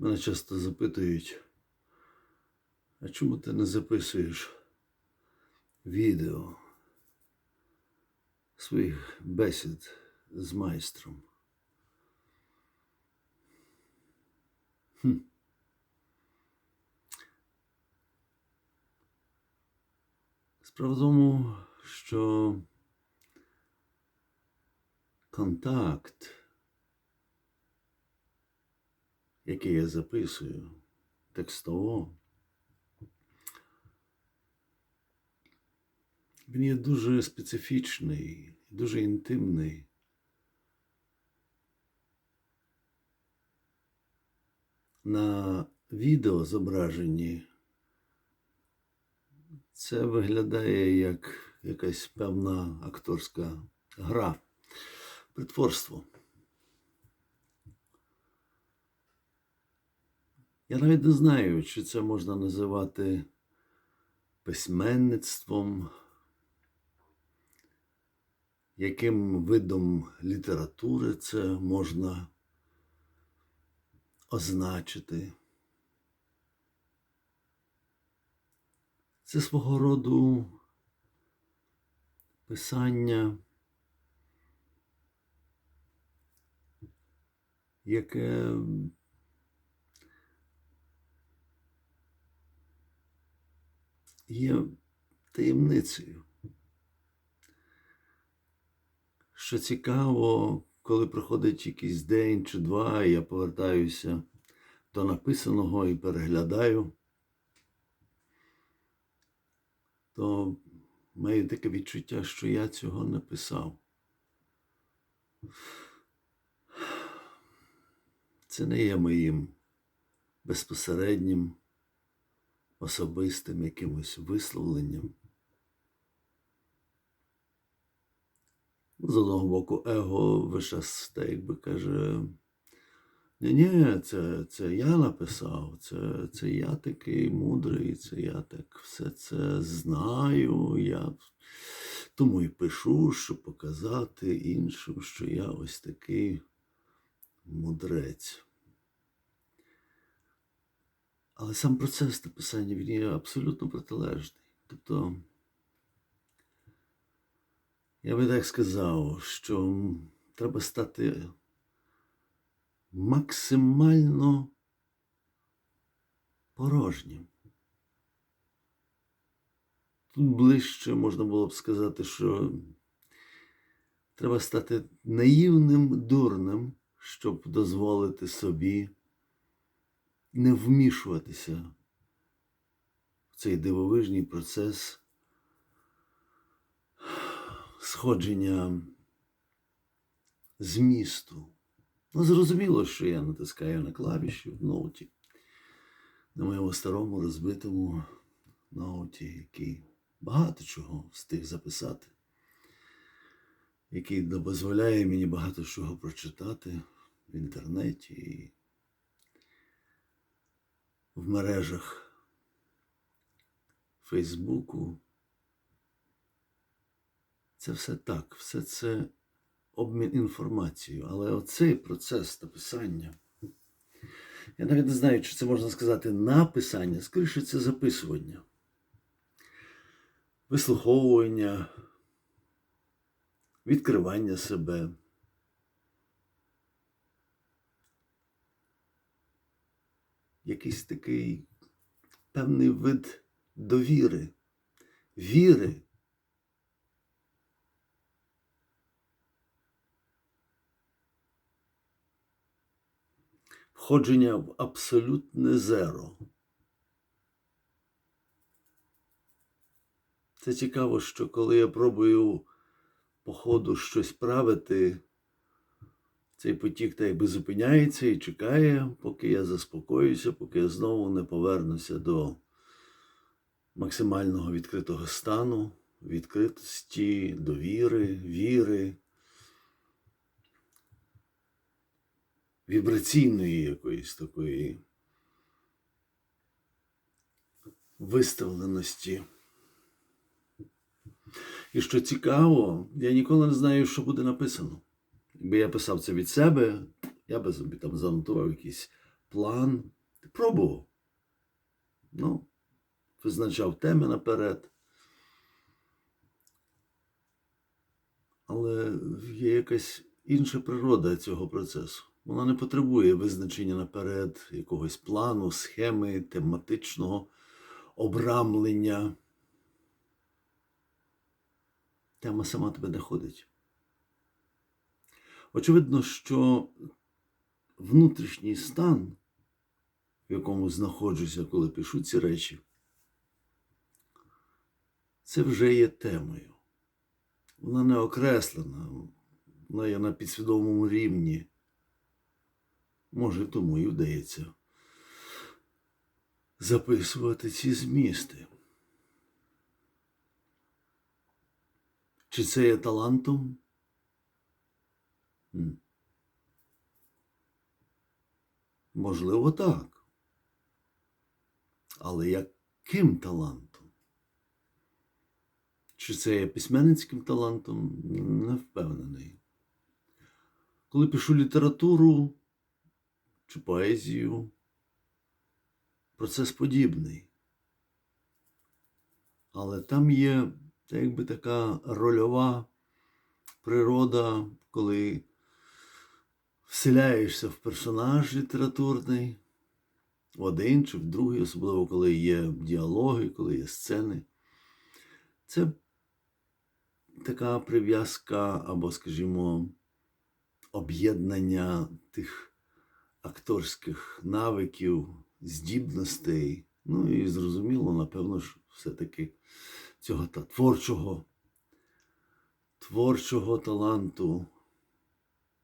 Мене часто запитують, а чому ти не записуєш відео своїх бесід з майстром? Хм. Справа в тому, що контакт, який я записую текстово, він є дуже специфічний, дуже інтимний. На відео зображенні це виглядає як якась певна акторська гра, притворство. Я навіть не знаю, чи це можна називати письменництвом, яким видом літератури це можна означити. Це свого роду писання, яке є таємницею. Що цікаво, коли проходить якийсь день чи два, я повертаюся до написаного і переглядаю, то маю таке відчуття, що я цього не писав. Це не є моїм безпосереднім, особистим якимось висловленням. З одного боку, его весь час так якби каже: ні, ні, це, це я написав, це, це я такий мудрий, це я так все це знаю. Я тому і пишу, щоб показати іншим, що я ось такий мудрець. Але сам процес написання він є абсолютно протилежний. Тобто, я би так сказав, що треба стати максимально порожнім. Тут ближче можна було б сказати, що треба стати наївним дурним, щоб дозволити собі не вмішуватися в цей дивовижний процес сходження змісту. Ну, зрозуміло, що я натискаю на клавіші в ноуті, на моєму старому розбитому ноуті, який багато чого встиг записати, який дозволяє мені багато чого прочитати в інтернеті в мережах Фейсбуку. Це все так, все це обмін інформацією. Але оцей процес написання, я навіть не знаю, чи це можна сказати написання, скоріше це записування, вислуховування, відкривання себе. Якийсь такий певний вид довіри, віри. Входження в абсолютне зеро. Це цікаво, що коли я пробую по ходу щось правити, цей потік так якби зупиняється і чекає, поки я заспокоюся, поки я знову не повернуся до максимального відкритого стану, відкритості, довіри, віри. вібраційної якоїсь такої виставленості. І що цікаво, я ніколи не знаю, що буде написано. Якби я писав це від себе, я би собі там занотував якісь план. Пробував. Ну, визначав теми наперед. Але є якась інша природа цього процесу. Вона не потребує визначення наперед якогось плану, схеми, тематичного обрамлення. Тема сама тебе знаходить. Очевидно, що внутрішній стан, в якому знаходжуся, коли пишу ці речі, це вже є темою. Вона не окреслена, вона є на підсвідомому рівні. Може, тому і вдається записувати ці змісти. Чи це є талантом? Можливо, так. Але яким талантом? Чи це є письменницьким талантом? Не впевнений. Коли пишу літературу чи поезію, процес подібний. Але там є якби така рольова природа, коли вселяєшся в персонаж літературний, в один чи в другий, особливо коли є діалоги, коли є сцени. Це така прив'язка або, скажімо, об'єднання тих акторських навиків, здібностей. Ну і зрозуміло, напевно ж, все-таки цього та творчого, творчого таланту.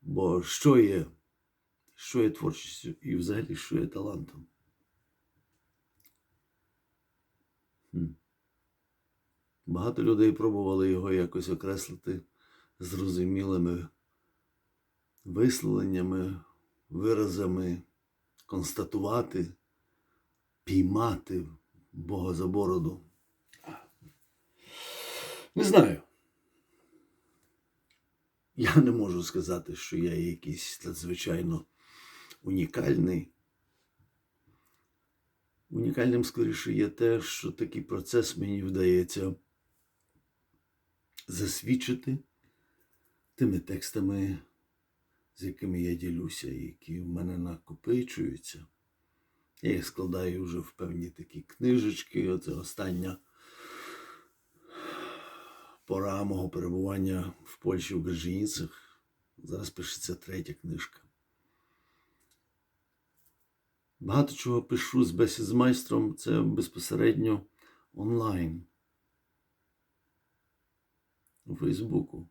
Бо що є, що є творчістю і взагалі що є талантом? Багато людей пробували його якось окреслити зрозумілими висловленнями, виразами, констатувати, піймати Бога за бороду. Не знаю. Я не можу сказати, що я якийсь надзвичайно унікальний. Унікальним скоріше є те, що такий процес мені вдається засвідчити тими текстами, з якими я ділюся, які в мене накопичуються. Я їх складаю вже в певні такі книжечки. Оце остання пора мого перебування в Польщі в Гержініцях. Зараз пишеться третя книжка. Багато чого пишу з бесід з майстром, це безпосередньо онлайн у Фейсбуку.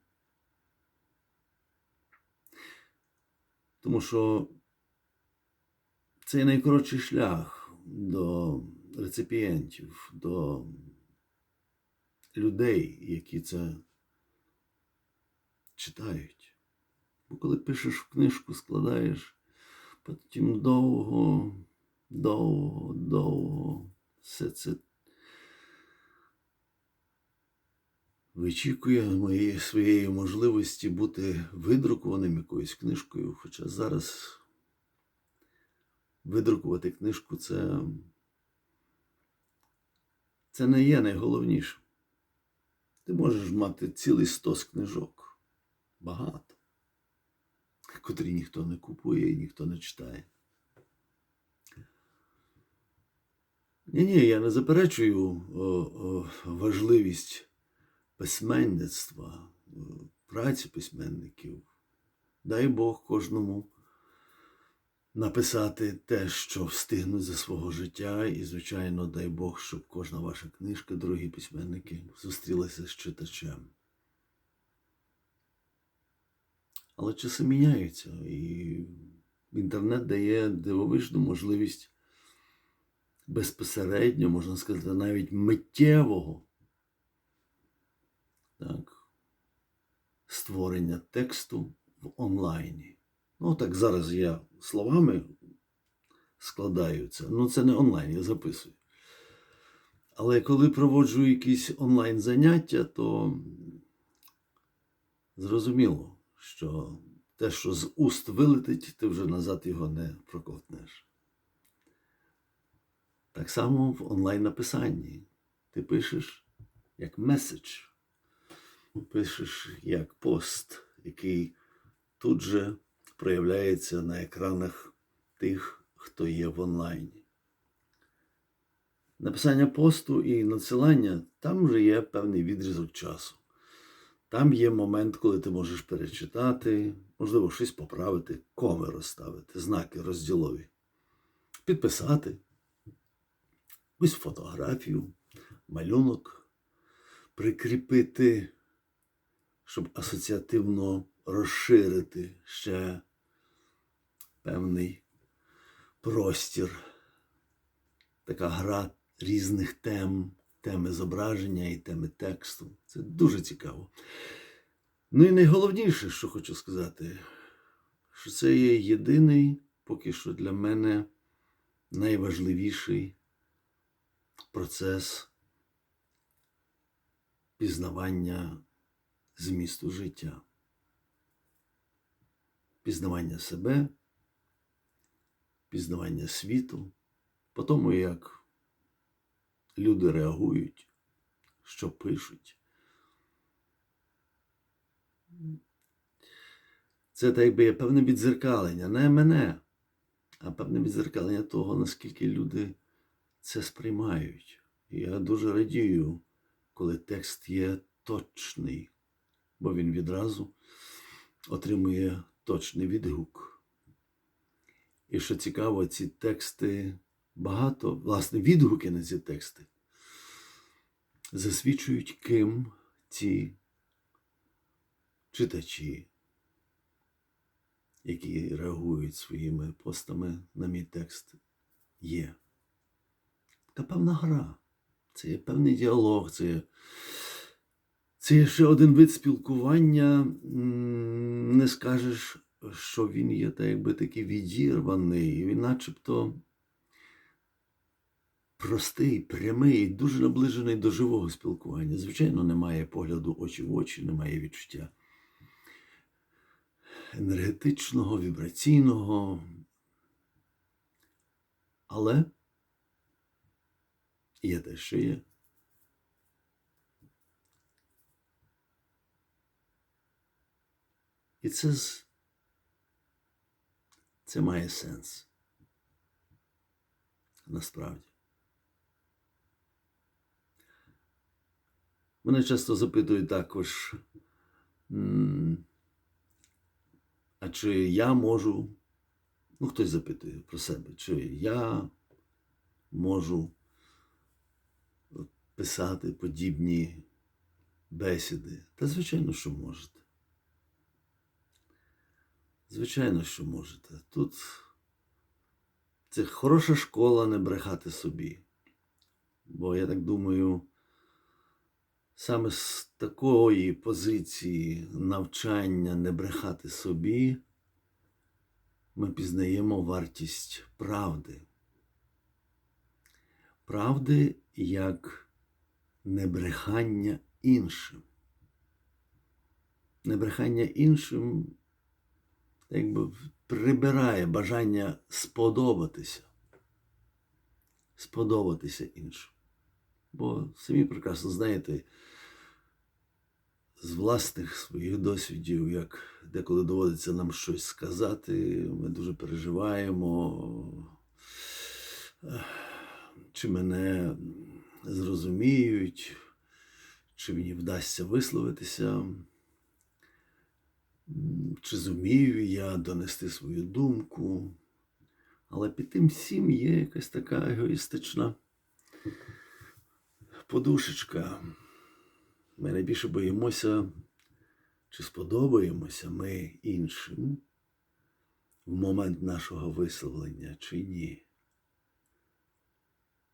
Тому що це найкоротший шлях до реципієнтів, до людей, які це читають. Бо коли пишеш в книжку, складаєш, потім довго, довго, довго все це вичікує моєї своєї можливості бути видрукованим якоюсь книжкою. Хоча зараз видрукувати книжку це, це не є найголовніше. Ти можеш мати цілий стос книжок. Багато. Котрі ніхто не купує і ніхто не читає. Ні, ні, я не заперечую о, о, важливість письменництва, праці письменників. Дай Бог кожному написати те, що встигнуть за свого життя. І, звичайно, дай Бог, щоб кожна ваша книжка, дорогі письменники, зустрілася з читачем. Але часи міняються, і інтернет дає дивовижну можливість безпосередньо, можна сказати, навіть миттєвого так, створення тексту в онлайні. Ну, так зараз я словами складаю це. Ну, це не онлайн, я записую. Але коли проводжу якісь онлайн заняття, то зрозуміло, що те, що з уст вилетить, ти вже назад його не проковтнеш. Так само в онлайн-написанні. Ти пишеш як меседж, пишеш як пост, який тут же проявляється на екранах тих, хто є в онлайні. Написання посту і надсилання там вже є певний відрізок часу. Там є момент, коли ти можеш перечитати, можливо, щось поправити, коми розставити, знаки розділові, підписати, ось фотографію, малюнок, прикріпити, щоб асоціативно розширити ще певний простір, така гра різних тем, теми зображення і теми тексту. Це дуже цікаво. Ну і найголовніше, що хочу сказати, що це є єдиний, поки що для мене найважливіший процес пізнавання змісту життя, пізнавання себе, пізнавання світу, по тому, як люди реагують, що пишуть. Це так якби певне відзеркалення, не мене, а певне відзеркалення того, наскільки люди це сприймають. Я дуже радію, коли текст є точний, бо він відразу отримує точний відгук. І що цікаво, ці тексти багато, власне, відгуки на ці тексти засвідчують, ким ці читачі, які реагують своїми постами на мій текст, є. Така певна гра, це є певний діалог, це є, це є ще один вид спілкування. Не скажеш, що він є так, якби такий відірваний, він начебто простий, прямий, дуже наближений до живого спілкування. Звичайно, немає погляду очі в очі, немає відчуття енергетичного, вібраційного. Але є те, що є. І це, це має сенс. Насправді. Мене часто запитують також, а чи я можу, ну хтось запитує про себе, чи я можу писати подібні бесіди? Та звичайно, що можете. Звичайно, що можете. Тут це хороша школа не брехати собі. Бо я так думаю, саме з такої позиції навчання не брехати собі, ми пізнаємо вартість правди. Правди як небрехання іншим. Небрехання іншим якби прибирає бажання сподобатися. Сподобатися іншим. Бо самі прекрасно знаєте з власних своїх досвідів, як деколи доводиться нам щось сказати, ми дуже переживаємо, чи мене зрозуміють, чи мені вдасться висловитися. Чи зумію я донести свою думку? Але під тим всім є якась така егоїстична подушечка. Ми найбільше боїмося, чи сподобаємося ми іншим в момент нашого висловлення, чи ні.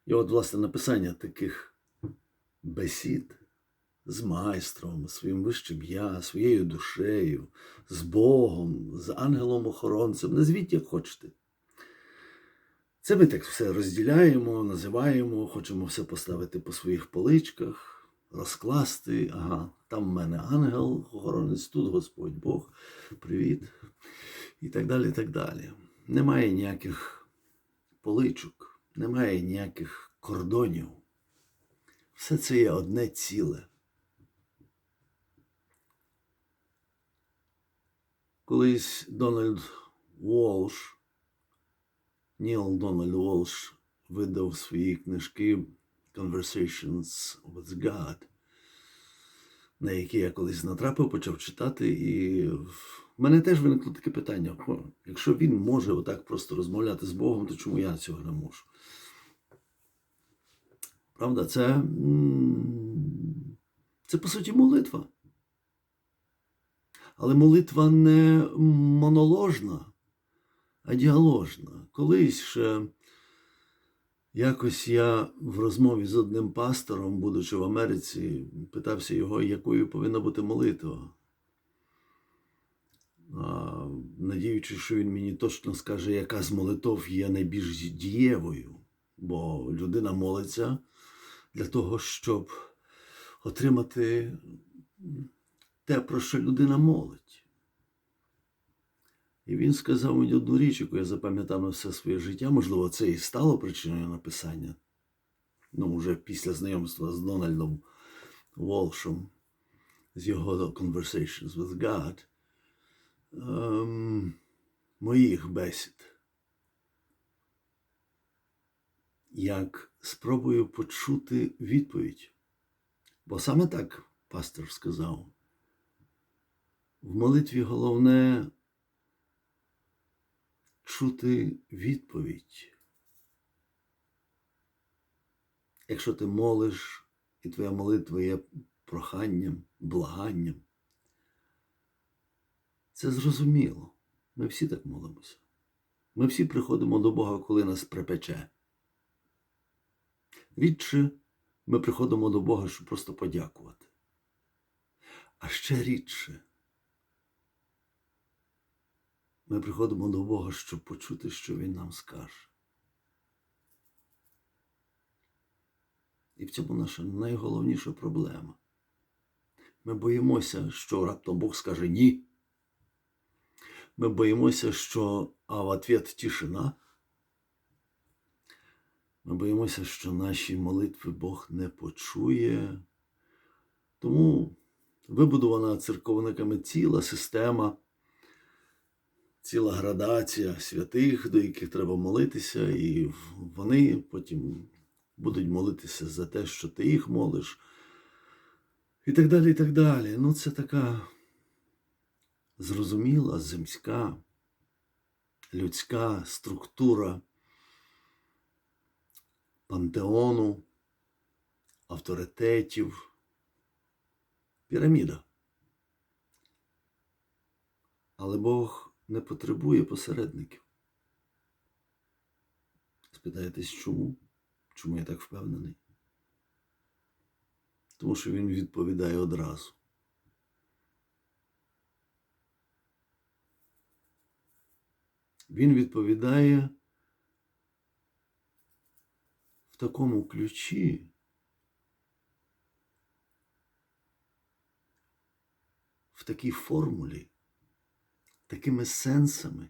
І от, власне, написання таких бесід з майстром, своїм вищим я, своєю душею, з Богом, з ангелом-охоронцем, назвіть як хочете. Це ми так все розділяємо, називаємо, хочемо все поставити по своїх поличках, розкласти. Ага, там в мене ангел, охоронець, тут Господь Бог, привіт. І так далі, і так далі. Немає ніяких поличок. немає ніяких кордонів. Все це є одне ціле. Колись Дональд Волш, Ніл Дональд Волш видав свої книжки Conversations with God, на які я колись натрапив, почав читати, і в мене теж виникло таке питання: якщо він може отак просто розмовляти з Богом, то чому я цього не можу? Правда, це, це по суті молитва. Але молитва не моноложна, а діаложна. Колись ще якось я в розмові з одним пастором, будучи в Америці, питався його, якою повинна бути молитва. А, надіючись, що він мені точно скаже, яка з молитов є найбільш дієвою. Бо людина молиться для того, щоб отримати те, про що людина молить. І він сказав мені одну річ, яку я запам'ятав на все своє життя. Можливо, це і стало причиною написання. Ну, вже після знайомства з Дональдом Волшем, з його Conversations with God, ем, моїх бесід. Як спробую почути відповідь. Бо саме так пастор сказав. В молитві головне чути відповідь. Якщо ти молиш, і твоя молитва є проханням, благанням, це зрозуміло. Ми всі так молимося. Ми всі приходимо до Бога, коли нас припече. Рідше ми приходимо до Бога, щоб просто подякувати. А ще рідше. Ми приходимо до Бога, щоб почути, що Він нам скаже. І в цьому наша найголовніша проблема. Ми боїмося, що раптом Бог скаже ні. Ми боїмося, що а в ответ тишина. Ми боїмося, що наші молитви Бог не почує. Тому вибудована церковниками ціла система ціла градація святих, до яких треба молитися, і вони потім будуть молитися за те, що ти їх молиш. І так далі, і так далі. Ну, це така зрозуміла, земська, людська структура пантеону, авторитетів, піраміда. Але Бог не потребує посередників. Спитаєтесь, чому? Чому я так впевнений? Тому що він відповідає одразу. Він відповідає в такому ключі, в такій формулі, такими сенсами,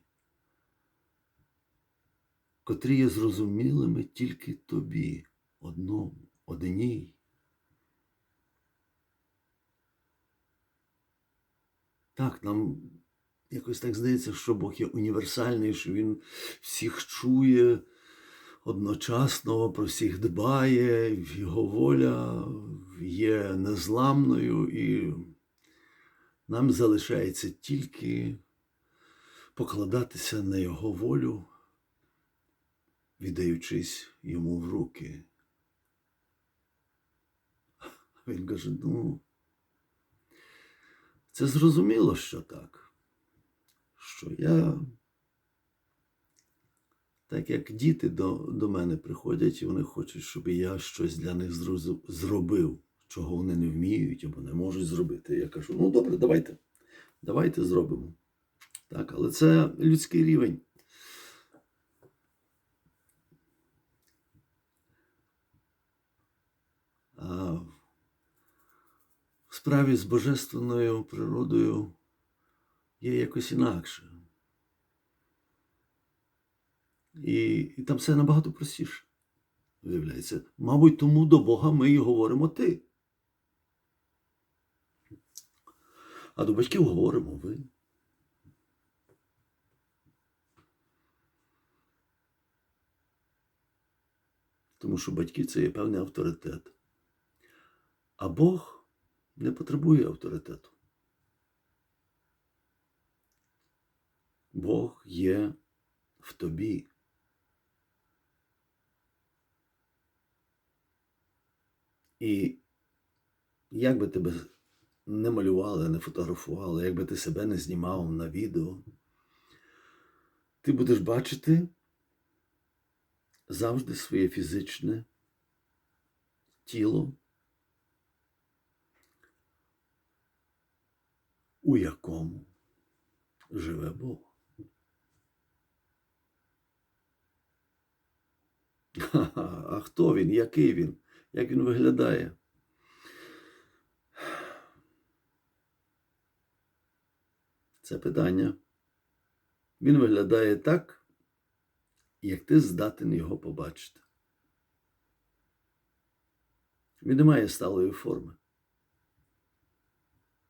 котрі є зрозумілими тільки тобі, одному, одній. Так, нам якось так здається, що Бог є універсальний, що Він всіх чує одночасно, про всіх дбає, його воля є незламною, і нам залишається тільки покладатися на його волю, віддаючись йому в руки. Він каже: ну, це зрозуміло, що так, що я, так як діти до, до мене приходять і вони хочуть, щоб я щось для них зробив, чого вони не вміють або не можуть зробити. Я кажу: ну добре, давайте, давайте зробимо. Так, але це людський рівень. А в справі з божественною природою є якось інакше. І, і там все набагато простіше. виявляється. Мабуть, тому до Бога ми і говоримо ти. А до батьків говоримо ви. Тому що батьки це є певний авторитет. А Бог не потребує авторитету. Бог є в тобі. І як би тебе не малювали, не фотографували, як би ти себе не знімав на відео, ти будеш бачити завжди своє фізичне тіло, у якому живе Бог. А хто він? Який він? Як він виглядає? Це питання. Він виглядає так, як ти здатен його побачити. Він не має сталої форми.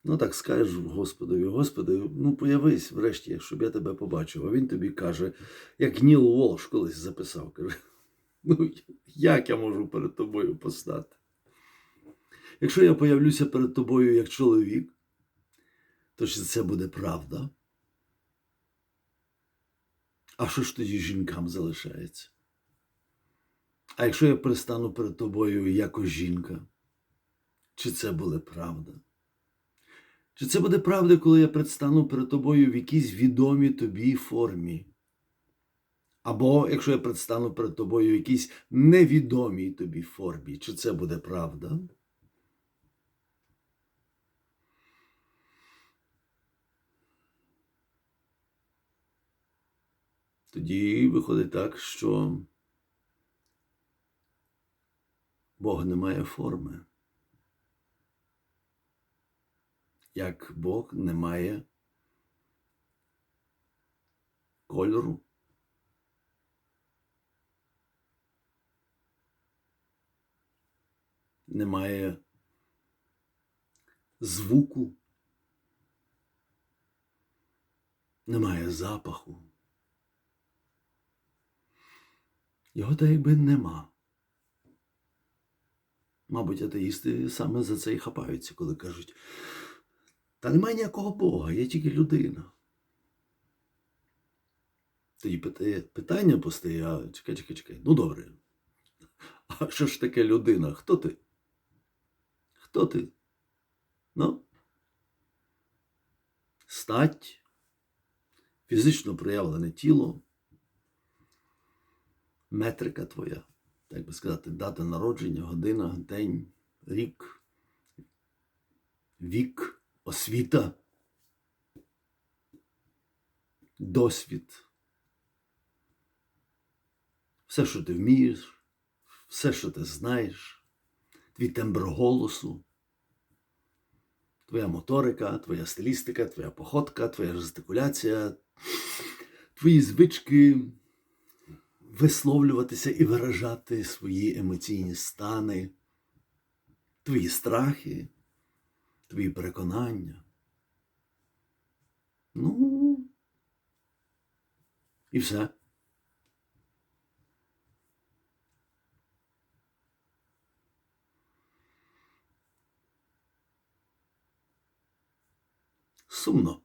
Ну, так скажеш Господові, Господи, ну появись врешті, щоб я тебе побачив. А він тобі каже, як Ніл Волш колись записав, каже, ну як я можу перед тобою постати? Якщо я появлюся перед тобою як чоловік, то чи це буде правда? А що ж тоді жінкам залишається? А якщо я пристану перед тобою як жінка, чи це буде правда? Чи це буде правда, коли я предстану перед тобою в якійсь відомій тобі формі? Або якщо я предстану перед тобою в якійсь невідомій тобі формі, чи це буде правда? Тоді виходить так, що Бог не має форми. Як Бог не має кольору. Немає звуку, немає запаху. Його так якби нема. Мабуть, атеїсти саме за це і хапаються, коли кажуть, та немає ніякого Бога, є тільки людина. Тоді питання постає, а чекай, чекай, чекай. Ну добре. А що ж таке людина? Хто ти? Хто ти? Ну? Стать, фізично проявлене тіло, метрика твоя, так би сказати, дата народження, година, день, рік, вік, освіта, досвід. Все, що ти вмієш, все, що ти знаєш, твій тембр голосу, твоя моторика, твоя стилістика, твоя походка, твоя жестикуляція, твої звички висловлюватися і виражати свої емоційні стани, твої страхи, твої переконання. Ну, і все. Сумно.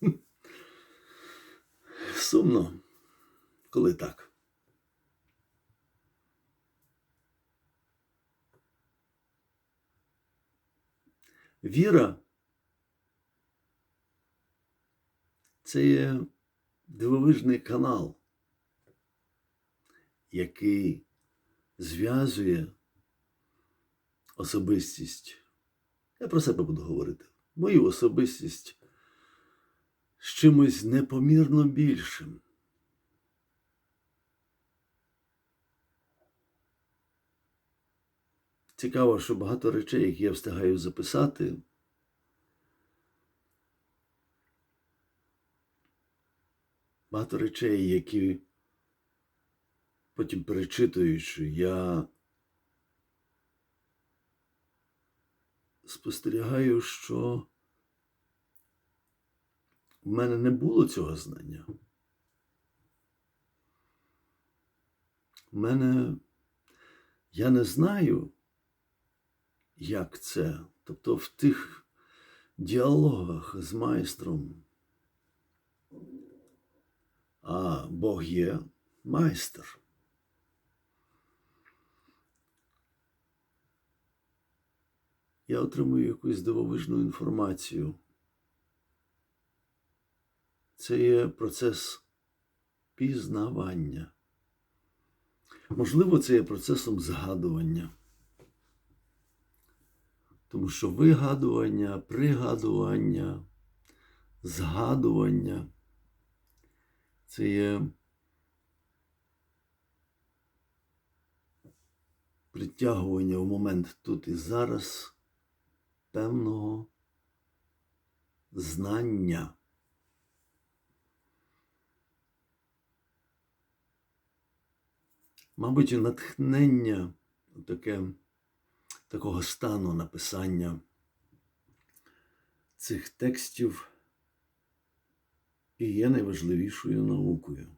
Сумно, коли так. Віра це є дивовижний канал, який зв'язує особистість. Я про себе буду говорити. Мою особистість з чимось непомірно більшим. Цікаво, що багато речей, які я встигаю записати, багато речей, які потім перечитуючи, я спостерігаю, що в мене не було цього знання. В мене я не знаю, як це. Тобто в тих діалогах з майстром. А Бог є майстер. Я отримую якусь дивовижну інформацію. Це є процес пізнавання. Можливо, це є процесом згадування. Тому що вигадування, пригадування, згадування це є притягування в момент тут і зараз певного знання. Мабуть, натхнення таке, такого стану написання цих текстів і є найважливішою наукою.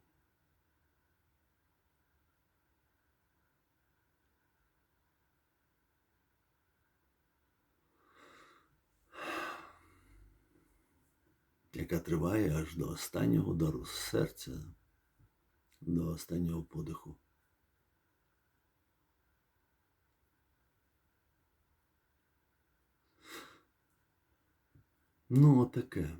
Яка триває аж до останнього удару серця, до останнього подиху. Ну, отаке.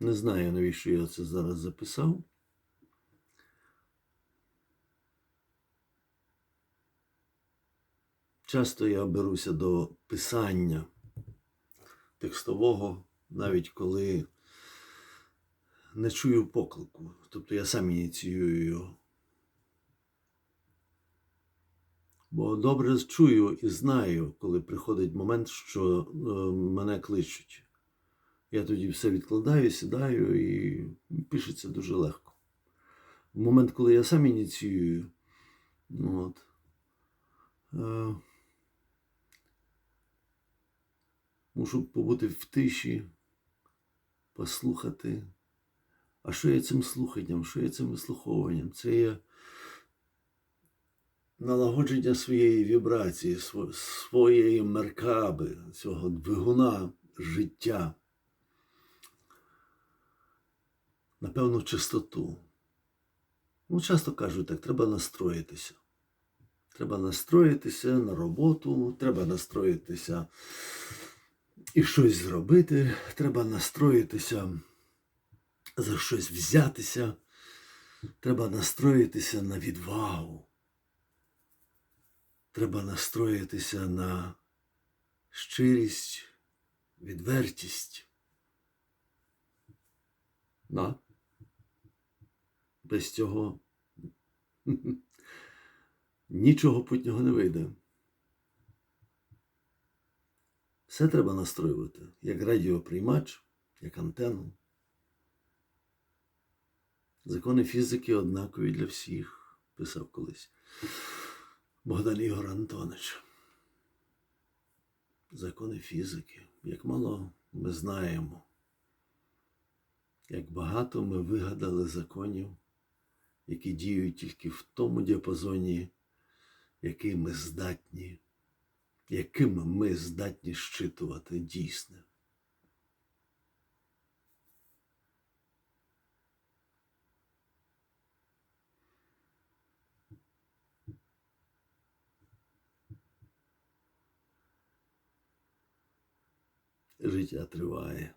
Не знаю, навіщо я це зараз записав. Часто я беруся до писання текстового, навіть коли не чую поклику. Тобто я сам ініціюю його. Бо добре чую і знаю, коли приходить момент, що е, мене кличуть. Я тоді все відкладаю, сідаю і пишеться дуже легко. В момент, коли я сам ініціюю, ну от, е, мушу побути в тиші, послухати. А що є цим слуханням, що є цим вислуховуванням? Це є налагодження своєї вібрації, своєї меркаби, цього двигуна життя на певну чистоту. Ну, часто кажуть так, треба настроїтися. Треба настроїтися на роботу, треба настроїтися і щось зробити, треба настроїтися за щось взятися, треба настроїтися на відвагу. Треба настроїтися на щирість, відвертість. Да. Без цього нічого путнього не вийде. Все треба настроювати, як радіоприймач, як антенну. Закони фізики однакові для всіх, писав колись Богдан Ігор Антонович. Закони фізики, як мало ми знаємо, як багато ми вигадали законів, які діють тільки в тому діапазоні, який ми здатні, яким ми здатні щитувати дійсне. Життя триває.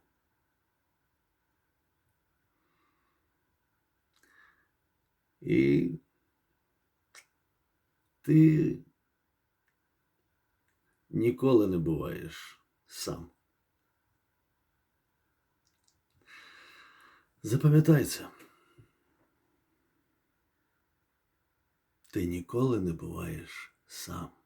І ти ніколи не буваєш сам. Запам'ятай це. Ти ніколи не буваєш сам.